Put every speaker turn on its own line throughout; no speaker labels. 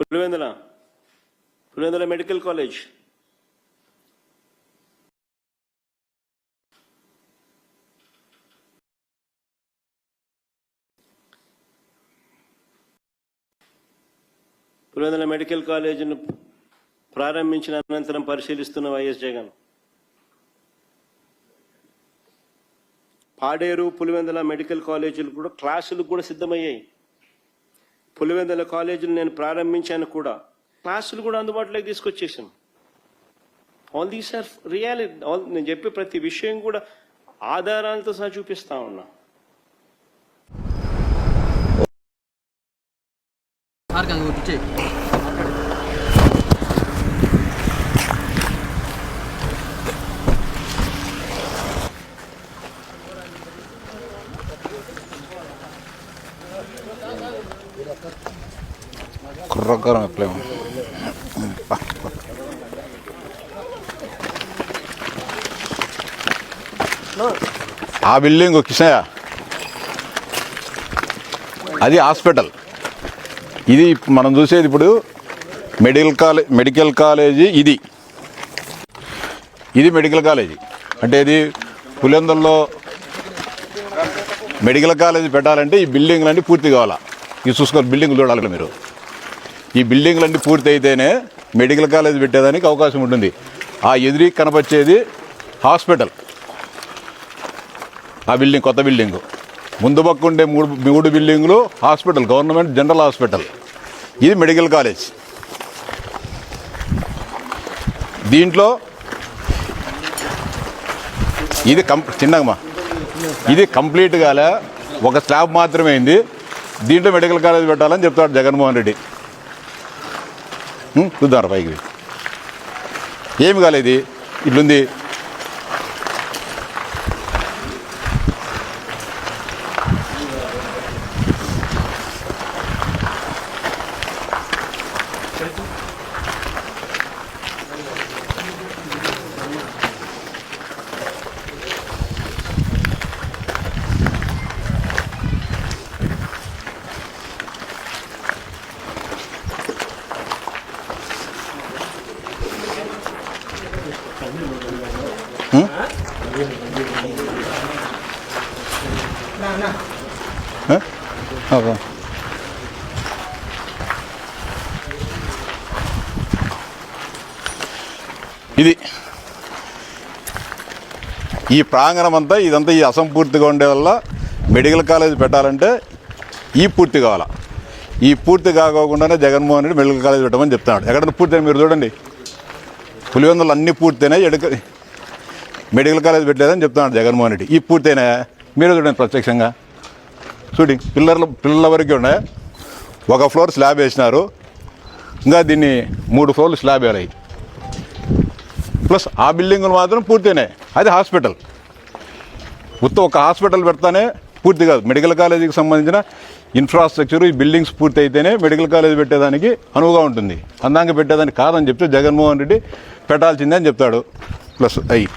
Pulivendula Pulivendula medical college. Pulivendula medical కాలేజీని ప్రారంభించిన అనంతరం పరిశీలిస్తున్న Y S Jagan. Paderu Pulivendula medical కాలేజీలు కూడా క్లాసులు కూడా సిద్ధమయ్యాయి. పులివెందుల కాలేజీలు నేను ప్రారంభించాను కూడా. క్లాసులు కూడా అందుబాటులోకి తీసుకొచ్చేసాను all these are reality all నేను చెప్పే ప్రతి విషయం కూడా ఆధారాలతో సహా చూపిస్తా ఉన్నా.
కుర్రకారం ఎప్పుడేమో ఆ బిల్డింగ్ కిషయ అది హాస్పిటల్. ఇది మనం చూసేది ఇప్పుడు మెడికల్ కాలేజ్ మెడికల్ కాలేజీ ఇది. ఇది మెడికల్ కాలేజీ. అంటే ఇది పులిందల్లో మెడికల్ కాలేజీ పెట్టాలంటే ఈ బిల్డింగ్లన్నీ పూర్తి కావాలా. ఇది చూసుకోవాలి బిల్డింగ్ చూడాలి మీరు. ఈ బిల్డింగ్లన్నీ పూర్తి అయితేనే మెడికల్ కాలేజ్ పెట్టేదానికి అవకాశం ఉంటుంది. ఆ ఎదురి కనపచ్చేది హాస్పిటల్. ఆ బిల్డింగ్ కొత్త బిల్డింగ్. ముందు పక్క ఉండే మూడు మూడు బిల్డింగులు హాస్పిటల్ గవర్నమెంట్ జనరల్ హాస్పిటల్. ఇది మెడికల్ కాలేజ్. దీంట్లో ఇది కం చిన్నమ్మా. ఇది కంప్లీట్ కాలే ఒక స్లాబ్ మాత్రమే అయింది. దీంట్లో మెడికల్ కాలేజ్ పెట్టాలని చెప్తాడు జగన్మోహన్ రెడ్డి. చూద్దాం పైకి. ఏమి కాలేదు? ఇట్లుంది. ఆ? ఇది ఈ ప్రాంగణం అంతా ఇదంతా ఈ అసంపూర్తిగా ఉండే వల్ల మెడికల్ కాలేజ్ పెట్టాలంటే ఈ పూర్తి కావాలా. ఈ పూర్తి కాకోకుండానే జగన్మోహన్ రెడ్డి మెడికల్ కాలేజ్ పెట్టమని చెప్తున్నాడు. ఎక్కడ పూర్తి మీరు చూడండి. పులివెందులు అన్నీ పూర్తయినా ఎడుక మెడికల్ కాలేజ్ పెట్టలేదని చెప్తున్నాడు జగన్మోహన్ రెడ్డి. ఈ పూర్తయినా మీరే చూడండి ప్రత్యక్షంగా. చూడండి పిల్లర్ల పిల్లల వరకు ఉన్నాయి. ఒక ఫ్లోర్ స్లాబ్ వేసినారు. ఇంకా దీన్ని మూడు ఫ్లోర్లు స్లాబ్ వేలాయి ప్లస్ ఆ బిల్డింగులు మాత్రం పూర్తయినాయి. అది హాస్పిటల్. ఉత్త ఒక హాస్పిటల్ పెడతానే పూర్తి కాదు. మెడికల్ కాలేజీకి సంబంధించిన ఇన్ఫ్రాస్ట్రక్చర్ ఈ బిల్డింగ్స్ పూర్తి అయితేనే మెడికల్ కాలేజ్ పెట్టేదానికి అనువుగా ఉంటుంది. అందాక పెట్టేదానికి కాదని చెప్తే జగన్మోహన్ రెడ్డి పెట్టాల్సిందే అని చెప్తాడు. ప్లస్ అయ్యి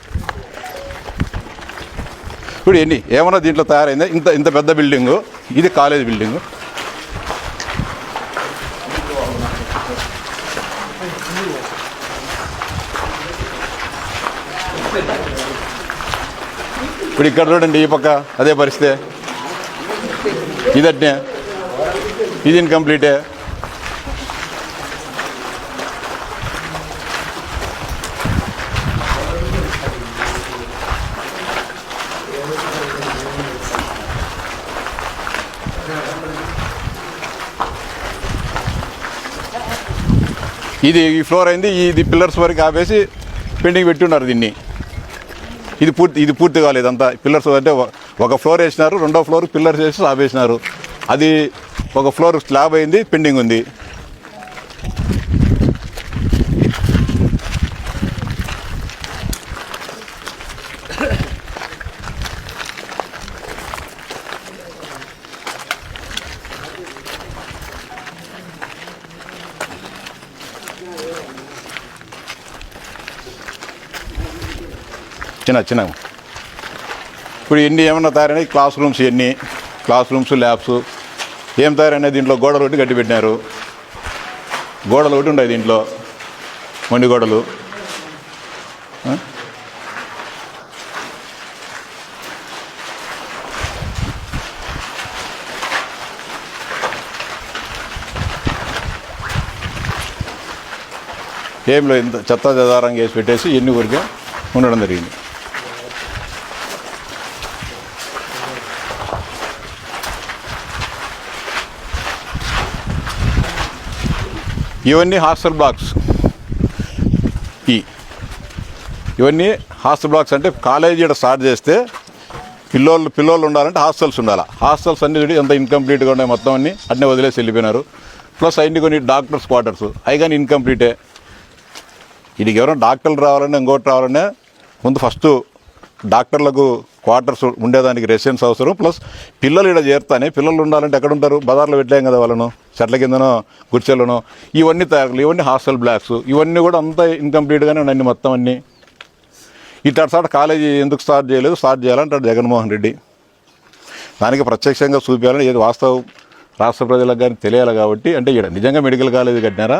ఇప్పుడు ఎన్ని ఏమన్నా దీంట్లో తయారైందా? ఇంత ఇంత పెద్ద బిల్డింగు. ఇది కాలేజ్ బిల్డింగు. ఇప్పుడు ఇక్కడ చూడండి ఈ పక్క అదే పరిస్థితి. ఇదట్నే. ఇది ఇన్కంప్లీటే ఇది ఈ ఫ్లోర్ అయింది ఇది పిల్లర్స్ వరకు ఆపేసి పెండింగ్ పెట్టి ఉన్నారు దీన్ని. ఇది పూర్తి ఇది పూర్తి కాలేదు అంతా. పిల్లర్స్ అంటే ఒక- ఒక ఫ్లోర్ వేసినారు రెండో ఫ్లోర్ పిల్లర్స్ వేసి ఆపేసినారు. అది ఒక ఫ్లోర్ స్లాబ్ అయింది పెండింగ్ ఉంది. చిన్న చిన్న. ఇప్పుడు ఎన్ని ఏమన్నా తయారైనాయి? క్లాస్ రూమ్స్ ఎన్ని? Class rooms labs. ఏం తయారైనాయి దీంట్లో? గోడలు ఒకటి గట్టి పెట్టినారు. గోడలు ఒకటి ఉన్నాయి దీంట్లో. మొండి గోడలు. ఏం లేదు ఇంత చెత్త చెదారంగా వేసి పెట్టేసి ఎన్ని ఊరికే ఉండడం జరిగింది. ఇవన్నీ హాస్టల్ బ్లాక్స్. ఈ ఇవన్నీ హాస్టల్ బ్లాక్స్ అంటే కాలేజీ ఇక్కడ స్టార్ట్ చేస్తే పిల్లోళ్ళు పిల్లోళ్ళు ఉండాలంటే హాస్టల్స్ ఉండాలి. హాస్టల్స్ అన్ని చూడి ఎంత ఇన్కంప్లీట్గా ఉన్నాయి మొత్తం అన్ని. అన్నీ వదిలేసి వెళ్ళిపోయినారు. ప్లస్ అన్ని కొన్ని డాక్టర్స్ క్వార్టర్స్. అవి కానీ ఇన్కంప్లీటే వీడికి ఎవరైనా డాక్టర్లు రావాలన్నా ఇంకోటి రావాలన్నా ముందు ఫస్ట్ డాక్టర్లకు క్వార్టర్స్ ఉండేదానికి రెసిడెన్స్ అవసరం. ప్లస్ పిల్లలు ఇక్కడ చేరుతానే పిల్లలు ఉండాలంటే ఎక్కడ ఉంటారు బజార్లో పెట్టలేం కదా వాళ్ళను. చెట్ల కిందనో గుర్చెలను ఇవన్నీ తయారు ఇవన్నీ హాస్టల్ బ్లాక్స్. ఇవన్నీ కూడా అంతా ఇన్కంప్లీట్గానే ఉన్నాయి మొత్తం అన్నీ. ఇట్లా సార్ కాలేజీ ఎందుకు స్టార్ట్ చేయలేదు? స్టార్ట్ చేయాలంటాడు జగన్మోహన్ రెడ్డి. దానికి ప్రత్యక్షంగా చూపించాలని ఏది వాస్తవం? రాష్ట్ర ప్రజలకు కానీ తెలియాలి కాబట్టి. అంటే ఇక్కడ నిజంగా మెడికల్ కాలేజీ కట్టినారా?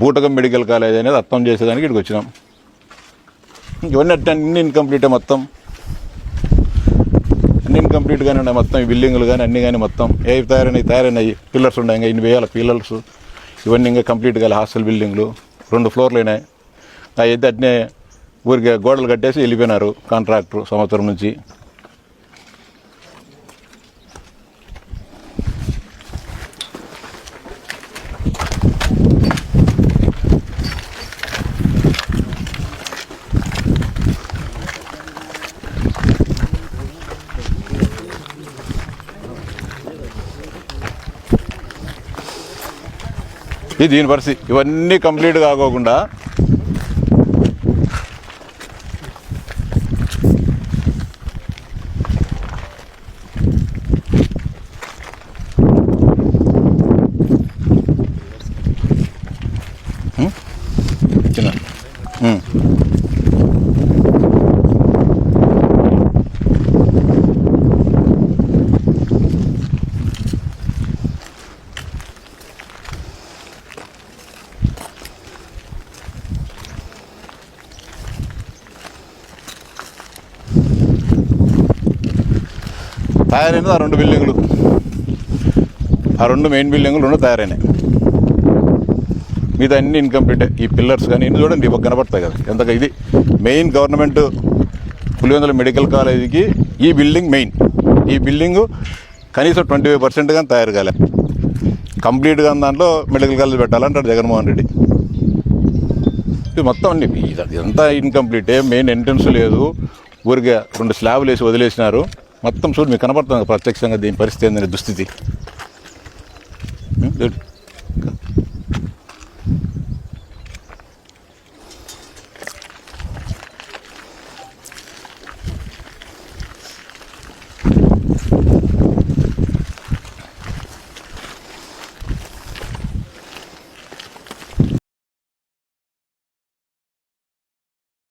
బూటకం మెడికల్ కాలేజ్ అనేది అర్థం చేసేదానికి ఇక్కడికి వచ్చినాం. ఇవన్నీ అట్టే అన్ని ఇన్కంప్లీటే మొత్తం. అన్ని ఇన్కంప్లీట్గానే ఉన్నాయి మొత్తం ఈ బిల్డింగ్లు కానీ అన్నీ కానీ మొత్తం. ఏ తయారైనాయి తయారైనాయి. పిల్లర్స్ ఉన్నాయి ఇంకా ఇన్ని వేయాలి. పిల్లర్స్ ఇవన్నీ ఇంకా కంప్లీట్ కాలే హాస్టల్ బిల్డింగ్లు రెండు ఫ్లోర్లు అయినాయి. అయితే అట్నే ఊరికి గోడలు కట్టేసి వెళ్ళిపోయినారు కాంట్రాక్టర్ సంవత్సరం నుంచి. ఇది దీని పరిస్థితి ఇవన్నీ కంప్లీట్ కాకోకుండా చిన్న తయారైనది ఆ రెండు బిల్డింగులు. ఆ రెండు మెయిన్ బిల్డింగ్లు రెండు తయారైనాయి. మీద అన్ని ఇన్కంప్లీట్ ఈ పిల్లర్స్ కానీ ఇన్ని చూడండి ఇవ్వ కనబడతాయి కదా. ఎంత ఇది మెయిన్ గవర్నమెంట్ పులివెందుల మెడికల్ కాలేజీకి ఈ బిల్డింగ్ మెయిన్ ఈ బిల్డింగ్ కనీసం ట్వంటీ ఫైవ్ పర్సెంట్ కానీ తయారు కాలే. కంప్లీట్గా దాంట్లో మెడికల్ కాలేజ్ పెట్టాలంటాడు జగన్మోహన్ రెడ్డి. ఇది మొత్తం అన్ని ఇది- ఇదంతా ఇన్కంప్లీటే మెయిన్ ఎంట్రన్స్ లేదు. ఊరికే రెండు స్లాబ్లు వేసి వదిలేసినారు. మొత్తం చూడు మీకు కనబడుతుంది ప్రత్యక్షంగా దీని పరిస్థితి ఏందనే దుస్థితి ఉం?